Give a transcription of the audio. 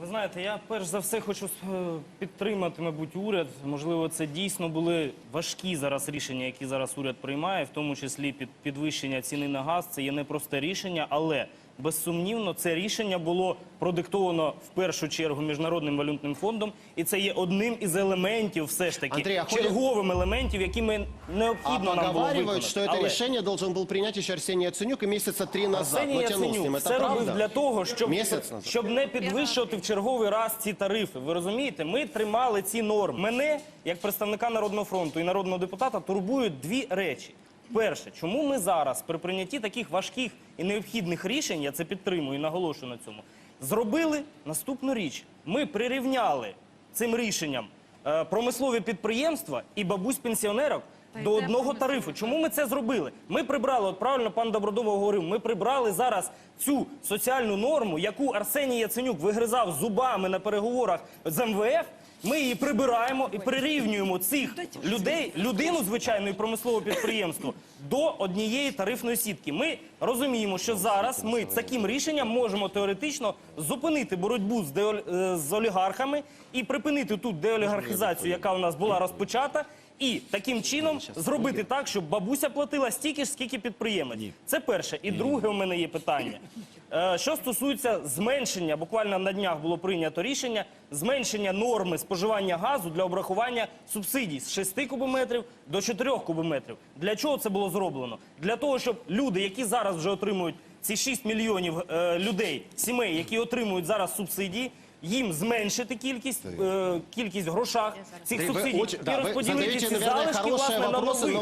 Ви знаєте, я перш за все хочу е, підтримати, мабуть, уряд. Можливо, це дійсно були важкі зараз рішення, які зараз уряд приймає, в тому числі під підвищення ціни на газ. Це є непросте рішення, але безсумнівно це рішення було продиктовано в першу чергу міжнародним валютним фондом, і це є одним із елементів, все ж таки Андрій, а ходять- черговим елементів, якими А необхідно нам було поговаривают, виконати. что это Але- решение должен был принять еще Арсений Яценюк и месяца три назад. Арсеній Но тянул с Яценюк ним. все Это робив правда? для того, щоб, Місяць назад. щоб не підвищувати в черговий раз ці тарифи. Ви розумієте? Ми тримали ці норми. Мене, як представника Народного фронту і народного депутата, турбують дві речі. Перше, чому ми зараз при прийнятті таких важких і необхідних рішень, я це підтримую і наголошую на цьому, зробили наступну річ. Ми прирівняли цим рішенням е, промислові підприємства і бабусь пенсіонерок до одного тарифу. Чому ми це зробили? Ми прибрали, от правильно пан Добродомов говорив, ми прибрали зараз цю соціальну норму, яку Арсеній Яценюк вигризав зубами на переговорах з МВФ. Ми її прибираємо і прирівнюємо цих людей, людину звичайно і промислове підприємство до однієї тарифної сітки. Ми розуміємо, що зараз ми таким рішенням можемо теоретично зупинити боротьбу з, деол- е, з олігархами і припинити ту деолігархізацію, яка у нас була розпочата. І таким чином зробити так, щоб бабуся платила стільки ж, скільки підприємець. Це перше. І друге у мене є питання. Е, Що стосується зменшення, буквально на днях було прийнято рішення зменшення норми споживання газу для обрахування субсидій з 6 кубометрів до 4 кубометрів. Для чого це було зроблено? Для того, щоб люди, які зараз вже отримують ці 6 мільйонів е, людей, сімей, які отримують зараз субсидії Їм зменшити кількість, е, кількість в грошах цих Вы субсидій очень- і да, вы розподілити задаете, ці наверное, залишки хорошие власне на вопросы, нових. но